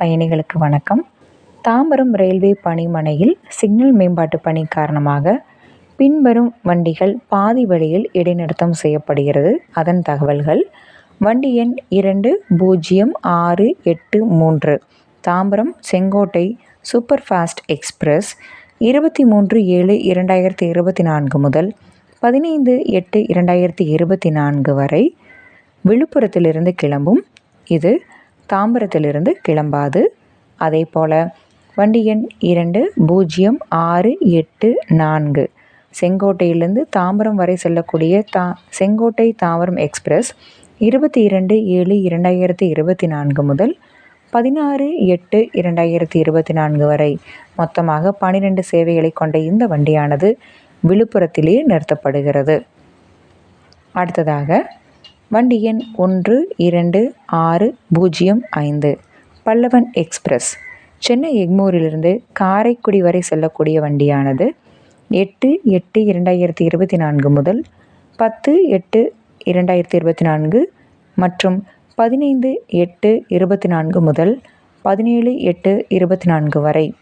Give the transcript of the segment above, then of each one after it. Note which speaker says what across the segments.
Speaker 1: பயணிகளுக்கு வணக்கம். Tambaram railway பணிமனையில் signal மேம்பாட்டு பணி காரணமாக பின்வரும் வண்டிகள் பாதி வழியில் இடைநிறுத்தம் செய்யப்படுகிறது. அதன் தகவல்கள் வண்டி எண் இரண்டு பூஜ்ஜியம் ஆறு எட்டு மூன்று Tambaram Sengottai super fast express இருபத்தி மூன்று ஏழு இரண்டாயிரத்தி இருபத்தி நான்கு முதல் பதினைந்து எட்டு இரண்டாயிரத்தி இருபத்தி நான்கு வரை விழுப்புரத்திலிருந்து கிளம்பும். இது தாம்பரத்திலிருந்து கிளம்பாது. அதே போல் வண்டி எண் இரண்டு பூஜ்ஜியம் ஆறு எட்டு நான்கு. செங்கோட்டையிலிருந்து தாம்பரம் வரை செல்லக்கூடிய தா செங்கோட்டை தாம்பரம் எக்ஸ்பிரஸ் இருபத்தி இரண்டு ஏழு இரண்டாயிரத்தி இருபத்தி நான்கு முதல் பதினாறு எட்டு இரண்டாயிரத்தி இருபத்தி நான்கு வரை. மொத்தமாக பனிரெண்டு சேவைகளை கொண்ட இந்த வண்டியானது விழுப்புரத்திலேயே நிறுத்தப்படுகிறது. அடுத்ததாக வண்டி எண் ஒன்று இரண்டு ஆறு பூஜ்ஜியம் ஐந்து. பல்லவன் எக்ஸ்பிரஸ். சென்னை எக்மூரிலிருந்து காரைக்குடி வரை செல்லக்கூடிய வண்டியானது எட்டு எட்டு இரண்டாயிரத்தி இருபத்தி நான்கு முதல் பத்து எட்டு இரண்டாயிரத்தி இருபத்தி நான்கு மற்றும் பதினைந்து எட்டு இருபத்தி நான்கு முதல் பதினேழு எட்டு இருபத்தி நான்கு வரை.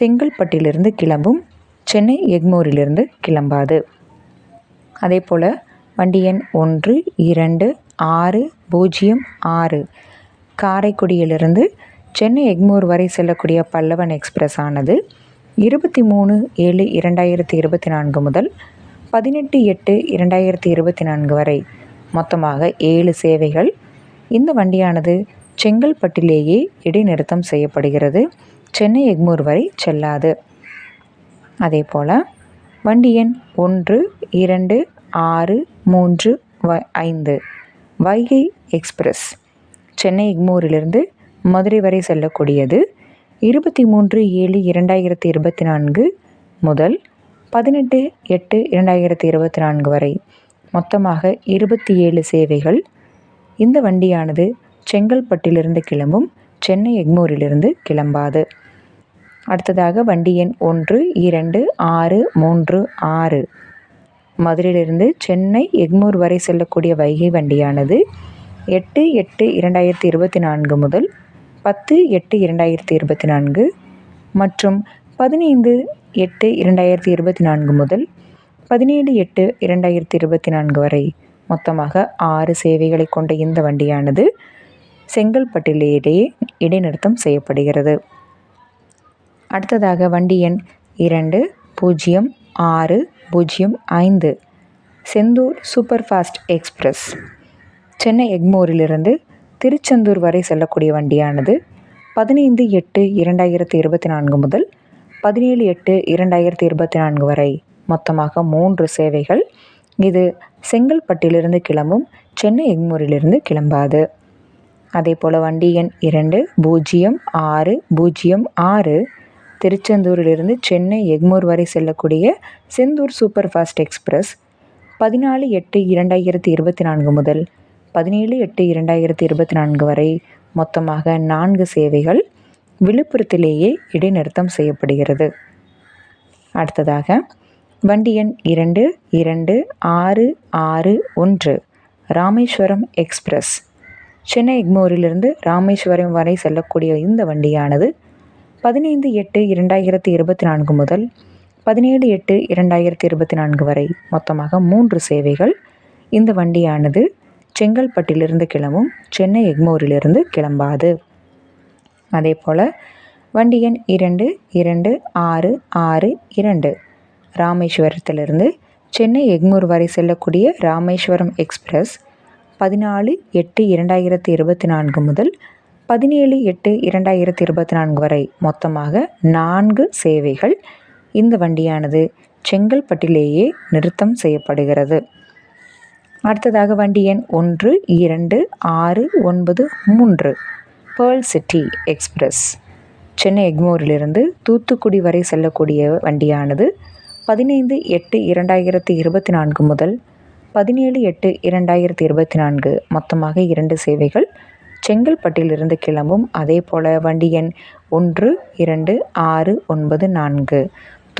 Speaker 1: செங்கல்பட்டிலிருந்து கிளம்பும் சென்னை எக்மோரிலிருந்து கிளம்பாது. அதே போல் வண்டி எண் ஒன்று இரண்டு ஆறு பூஜ்ஜியம் ஆறு. காரைக்குடியிலிருந்து சென்னை எக்மூர் வரை செல்லக்கூடிய பல்லவன் எக்ஸ்பிரஸ் ஆனது இருபத்தி மூணு ஏழு இரண்டாயிரத்தி இருபத்தி நான்கு முதல் பதினெட்டு எட்டு இரண்டாயிரத்தி இருபத்தி நான்கு வரை. மொத்தமாக ஏழு சேவைகள். இந்த வண்டியானது செங்கல்பட்டிலேயே இடைநிறுத்தம் செய்யப்படுகிறது. சென்னை எக்மூர் வரை செல்லாது. அதே போல் வண்டி எண் ஒன்று இரண்டு ஆறு மூன்று வ ஐந்து. வைகை எக்ஸ்பிரஸ். சென்னை எக்மூரிலிருந்து மதுரை வரை செல்லக்கூடியது இருபத்தி மூன்று ஏழு இரண்டாயிரத்தி இருபத்தி நான்கு முதல் பதினெட்டு எட்டு இரண்டாயிரத்தி இருபத்தி நான்கு வரை. மொத்தமாக இருபத்தி ஏழு சேவைகள். இந்த வண்டியானது செங்கல்பட்டிலிருந்து கிளம்பும் சென்னை எக்மூரிலிருந்து கிளம்பாது. அடுத்ததாக வண்டி எண் ஒன்று இரண்டு ஆறு மூன்று ஆறு. மதுரையிலிருந்து சென்னை எக்மூர் வரை செல்லக்கூடிய வைகை வண்டியானது எட்டு எட்டு இரண்டாயிரத்தி இருபத்தி நான்கு முதல் பத்து எட்டு இரண்டாயிரத்தி இருபத்தி நான்கு மற்றும் பதினைந்து எட்டு இரண்டாயிரத்தி இருபத்தி நான்கு முதல் பதினேழு எட்டு இரண்டாயிரத்தி இருபத்தி நான்கு வரை. மொத்தமாக ஆறு சேவைகளை கொண்ட இந்த வண்டியானது செங்கல்பட்டிலேயே இடைநிறுத்தம் செய்யப்படுகிறது. அடுத்ததாக வண்டி எண் இரண்டு பூஜ்ஜியம் ஆறு பூஜ்ஜியம் ஐந்து. Sendur super fast express. Chennai எக்மோரிலிருந்து Tiruchendur வரை செல்லக்கூடிய வண்டியானது பதினைந்து எட்டு இரண்டாயிரத்தி இருபத்தி நான்கு முதல் பதினேழு எட்டு இரண்டாயிரத்தி இருபத்தி நான்கு வரை. மொத்தமாக மூன்று சேவைகள். இது செங்கல்பட்டிலிருந்து கிளம்பும் சென்னை எக்மூரிலிருந்து கிளம்பாது. அதே போல் வண்டி எண் இரண்டு பூஜ்ஜியம் ஆறு பூஜ்ஜியம் ஆறு திருச்செந்தூரிலிருந்து சென்னை எக்மூர் வரை செல்லக்கூடிய செந்தூர் சூப்பர் ஃபாஸ்ட் எக்ஸ்பிரஸ் பதினாலு எட்டு இரண்டாயிரத்தி இருபத்தி நான்கு முதல் பதினேழு எட்டு இரண்டாயிரத்தி இருபத்தி நான்கு வரை மொத்தமாக நான்கு சேவைகள் விழுப்புரத்திலேயே இடைநிறுத்தம் செய்யப்படுகிறது. அடுத்ததாக வண்டி எண் இரண்டு இரண்டு ஆறு ஆறு ஒன்று ராமேஸ்வரம் எக்ஸ்பிரஸ். சென்னை எக்மோரிலிருந்து ராமேஸ்வரம் வரை செல்லக்கூடிய இந்த வண்டியானது பதினைந்து எட்டு இரண்டாயிரத்தி இருபத்தி நான்கு முதல் பதினேழு எட்டு இரண்டாயிரத்தி இருபத்தி நான்கு வரை மொத்தமாக மூன்று சேவைகள். இந்த வண்டியானது செங்கல்பட்டிலிருந்து கிளம்பும் சென்னை எக்மோரிலிருந்து கிளம்பாது. அதே போல் வண்டி எண் இரண்டு இரண்டு ஆறு ஆறு இரண்டு. ராமேஸ்வரத்திலிருந்து சென்னை எக்மூர் வரை செல்லக்கூடிய ராமேஸ்வரம் எக்ஸ்பிரஸ் பதினாலு எட்டு இரண்டாயிரத்தி இருபத்தி நான்கு முதல் பதினேழு எட்டு இரண்டாயிரத்தி இருபத்தி நான்கு வரை மொத்தமாக நான்கு சேவைகள் இந்த வண்டியானது செங்கல்பட்டிலேயே நிறுத்தம் செய்யப்படுகிறது. அடுத்ததாக வண்டி எண் ஒன்று இரண்டு ஆறு ஒன்பது மூன்று பேர்ல் சிட்டி எக்ஸ்பிரஸ் சென்னை எக்மோரிலிருந்து தூத்துக்குடி வரை செல்லக்கூடிய வண்டியானது பதினைந்து எட்டு இரண்டாயிரத்தி இருபத்தி நான்கு முதல் பதினேழு எட்டு இரண்டாயிரத்தி இருபத்தி நான்கு மொத்தமாக இரண்டு சேவைகள் செங்கல்பட்டிலிருந்து கிளம்பும் அதே போல் வண்டி எண் ஒன்று இரண்டு ஆறு ஒன்பது நான்கு.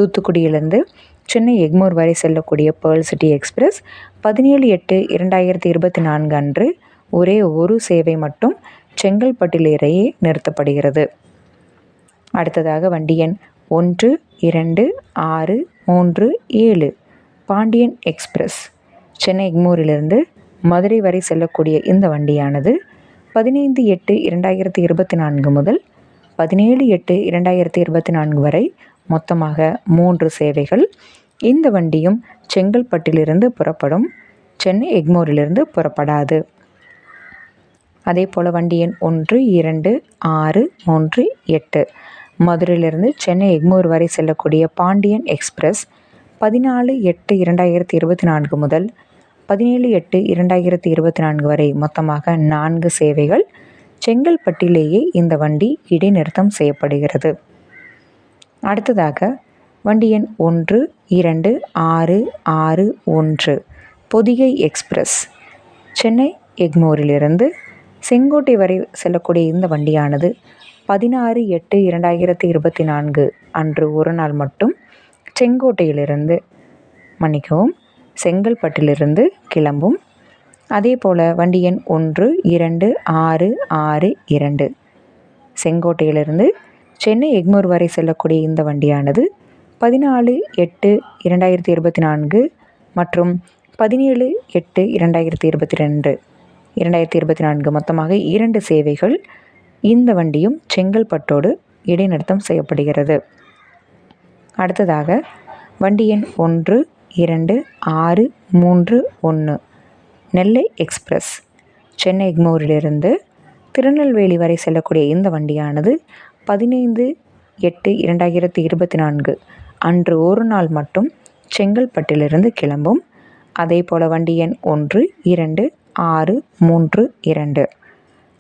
Speaker 1: தூத்துக்குடியிலிருந்து சென்னை எக்மோர் வரை செல்லக்கூடிய பேர்ல் சிட்டி எக்ஸ்பிரஸ் பதினேழு எட்டு இரண்டாயிரத்தி இருபத்தி நான்கு அன்று ஒரே ஒரு சேவை மட்டும் செங்கல்பட்டிலேயே நிறுத்தப்படுகிறது. அடுத்ததாக வண்டி எண் ஒன்று இரண்டு ஆறு மூன்று ஏழு பாண்டியன் எக்ஸ்பிரஸ். சென்னை எக்மூரிலிருந்து மதுரை வரை செல்லக்கூடிய இந்த வண்டியானது பதினைந்து எட்டு இரண்டாயிரத்தி இருபத்தி நான்கு முதல் பதினேழு எட்டு இரண்டாயிரத்தி இருபத்தி நான்கு வரை மொத்தமாக மூன்று சேவைகள். இந்த வண்டியும் செங்கல்பட்டிலிருந்து புறப்படும் சென்னை எக்மோரிலிருந்து புறப்படாது. அதே போல் வண்டி எண் ஒன்று இரண்டு ஆறு மூன்று எட்டு. மதுரையிலிருந்து சென்னை எக்மோர் வரை செல்லக்கூடிய பாண்டியன் எக்ஸ்பிரஸ் பதினாலு எட்டு இரண்டாயிரத்தி இருபத்தி நான்கு முதல் பதினேழு எட்டு இரண்டாயிரத்தி இருபத்தி நான்கு வரை மொத்தமாக நான்கு சேவைகள் செங்கல்பட்டிலேயே இந்த வண்டி இடைநிறுத்தம் செய்யப்படுகிறது. அடுத்ததாக வண்டி எண் ஒன்று இரண்டு ஆறு ஆறு ஒன்று பொதிகை எக்ஸ்பிரஸ் சென்னை எக்மோரிலிருந்து செங்கோட்டை வரை செல்லக்கூடிய இந்த வண்டியானது பதினாறு எட்டு இரண்டாயிரத்தி இருபத்தி நான்கு அன்று ஒரு நாள் மட்டும் செங்கோட்டையிலிருந்து மன்னிக்கவும் செங்கல்பட்டிலிருந்து கிளம்பும். அதே போல் வண்டி எண் ஒன்று இரண்டு ஆறு ஆறு இரண்டு. செங்கோட்டையிலிருந்து சென்னை எக்மூர் வரை செல்லக்கூடிய இந்த வண்டியானது பதினாலு எட்டு இரண்டாயிரத்தி இருபத்தி நான்கு மற்றும் பதினேழு எட்டு இரண்டாயிரத்தி இருபத்தி ரெண்டு. இரண்டாயிரத்தி இருபத்தி நான்கு மொத்தமாக இரண்டு சேவைகள் இந்த வண்டியும் செங்கல்பட்டோடு இடைநிறுத்தம் செய்யப்படுகிறது. அடுத்ததாக வண்டி எண் ஒன்று இரண்டு ஆறு மூன்று ஒன்று. நெல்லை எக்ஸ்பிரஸ். சென்னை எக்மோரிலிருந்து திருநெல்வேலி வரை செல்லக்கூடிய இந்த வண்டியானது பதினைந்து எட்டு இரண்டாயிரத்தி இருபத்தி நான்கு. அன்று ஒரு நாள் மட்டும் செங்கல்பட்டிலிருந்து கிளம்பும். அதே போல் வண்டி எண் ஒன்று இரண்டு ஆறு மூன்று இரண்டு.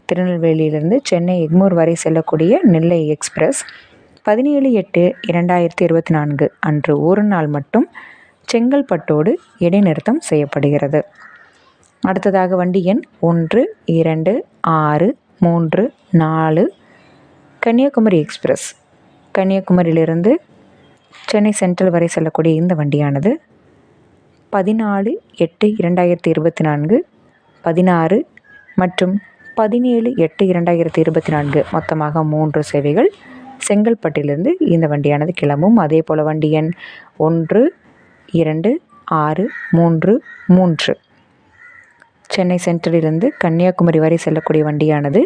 Speaker 1: திருநெல்வேலியிலிருந்து சென்னை எக்மூர் வரை செல்லக்கூடிய நெல்லை எக்ஸ்பிரஸ் பதினேழு எட்டு இரண்டாயிரத்தி இருபத்தி நான்கு. அன்று ஒரு நாள் மட்டும் செங்கல்பட்டோடு இடைநிறுத்தம் செய்யப்படுகிறது. அடுத்ததாக வண்டி எண் ஒன்று இரண்டு ஆறு மூன்று நாலு கன்னியாகுமரி எக்ஸ்பிரஸ். கன்னியாகுமரியிலிருந்து சென்னை சென்ட்ரல் வரை செல்லக்கூடிய இந்த வண்டியானது பதினாலு எட்டு இரண்டாயிரத்தி இருபத்தி நான்கு பதினாறு மற்றும் பதினேழு எட்டு இரண்டாயிரத்தி இருபத்தி நான்கு மொத்தமாக மூன்று சேவைகள் செங்கல்பட்டிலிருந்து இந்த வண்டியானது கிளம்பும். அதே போல் வண்டி எண் ஒன்று இரண்டு ஆறு மூன்று மூன்று. சென்னை சென்ட்ரலிலிருந்து கன்னியாகுமரி வரை செல்லக்கூடிய வண்டியானது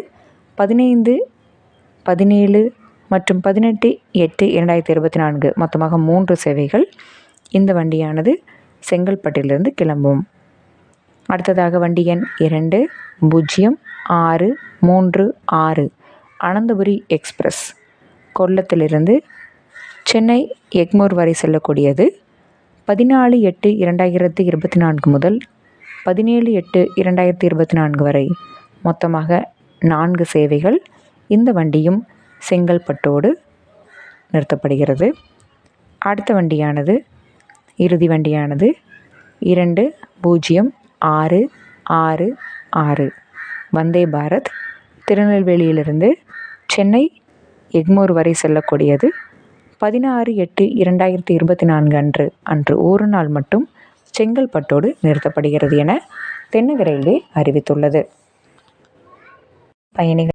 Speaker 1: பதினைந்து பதினேழு மற்றும் பதினெட்டு எட்டு இரண்டாயிரத்தி இருபத்தி நான்கு. மொத்தமாக மூன்று சேவைகள் இந்த வண்டியானது செங்கல்பட்டிலிருந்து கிளம்பும். அடுத்ததாக வண்டி எண் இரண்டு பூஜ்ஜியம் ஆறு மூன்று ஆறு அனந்தபுரி எக்ஸ்பிரஸ். கொல்லத்திலிருந்து சென்னை எக்மோர் வரை செல்லக்கூடியது பதினாலு எட்டு இரண்டாயிரத்தி இருபத்தி நான்கு முதல் பதினேழு எட்டு இரண்டாயிரத்தி இருபத்தி நான்கு வரை மொத்தமாக நான்கு சேவைகள் இந்த வண்டியும் செங்கல்பட்டோடு நிறுத்தப்படுகிறது. அடுத்த வண்டியானது இறுதி வண்டியானது இரண்டு பூஜ்ஜியம் ஆறு ஆறு ஆறு. வந்தே பாரத் திருநெல்வேலியிலிருந்து சென்னை எக்மோர் வரை செல்லக்கூடியது. பதினாறு எட்டு இரண்டாயிரத்தி இருபத்தி நான்கு அன்று அன்று ஒரு நாள் மட்டும் செங்கல்பட்டோடு நிறுத்தப்படுகிறது என தென்னக ரயில்வே அறிவித்துள்ளது. பயணிகள்